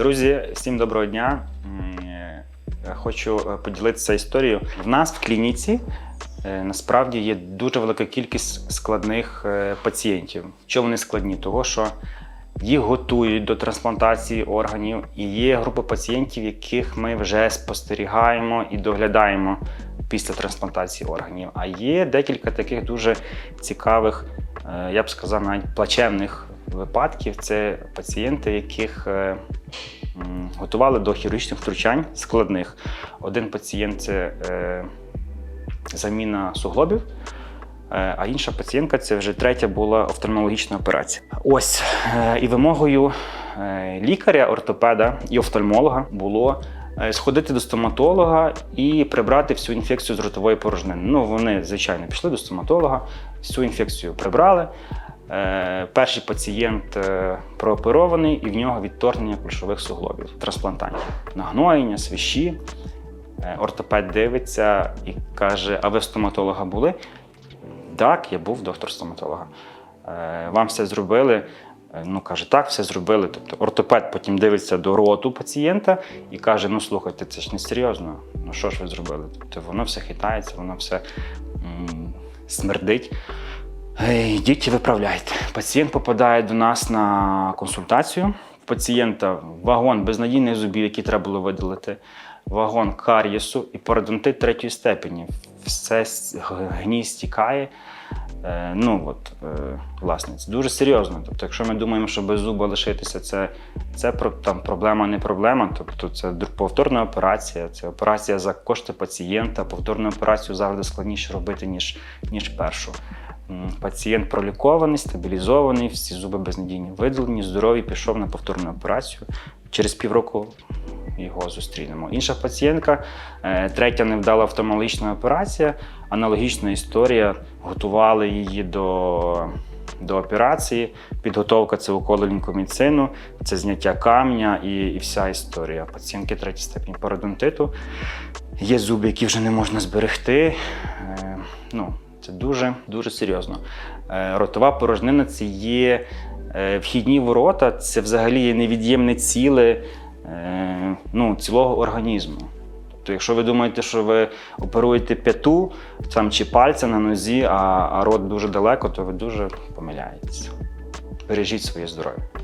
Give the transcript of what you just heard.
Друзі, всім доброго дня. Е, Хочу е, поділитися історією. В нас в клініці е, насправді є дуже велика кількість складних пацієнтів. Чому вони складні? Того, що їх готують до трансплантації органів, і є група пацієнтів, яких ми вже спостерігаємо і доглядаємо після трансплантації органів. А є декілька таких дуже цікавих, я б сказав, навіть плачевних випадків. Це пацієнти, яких е, готували до хірургічних втручань складних. Один пацієнт це е, заміна суглобів. Е, А інша пацієнтка це вже третя була офтальмологічна операція. Ось і вимогою лікаря, ортопеда і офтальмолога було сходити до стоматолога і прибрати всю інфекцію з ротової порожнини. Ну, вони, звичайно, пішли до стоматолога, всю інфекцію прибрали. Е, Перший пацієнт е, прооперований, і в нього відторгнення кульшових суглобів, трансплантація, нагноєння, свищі. Е, Ортопед дивиться і каже: А ви стоматолога були? Так, я був доктор стоматолога. Вам все зробили? Ну, каже, так, все зробили. Тобто ортопед потім дивиться до роту пацієнта і каже: ну слухайте, це ж не серйозно. Ну що ж ви зробили? Тобто воно все хитається, воно все м, смердить. Йдіть і виправляйте. Пацієнт попадає до нас на консультацію. Пацієнта вагон безнадійних зубів, які треба було видалити, вагон карієсу і пародонтит третьої степені. Все с- г- гній стікає. Е, ну от, е, власне, це дуже серйозно. Тобто, якщо ми думаємо, що без зуба лишитися, це, це там, проблема, не проблема. Тобто, це повторна операція, це операція за кошти пацієнта. Повторну операцію завжди складніше робити, ніж, ніж першу. Пацієнт пролікований, стабілізований, всі зуби безнадійні видалені, здоровий, пішов на повторну операцію. Через півроку його зустрінемо. Інша пацієнтка, е, третя невдала офтальмологічна операція, аналогічна історія. Готували її до, до операції. Підготовка це уколи лінкоміцину, це зняття камня і, і вся історія. Пацієнтки третій степені пародонтиту. Є зуби, які вже не можна зберегти. Е, ну, це дуже дуже серйозно. Е, Ротова порожнина це є е, вхідні ворота, це взагалі є невід'ємне ціле е, ну, цілого організму. Тобто, якщо ви думаєте, що ви оперуєте п'яту там, чи пальця на нозі, а, а рот дуже далеко, то ви дуже помиляєтеся. Бережіть своє здоров'я.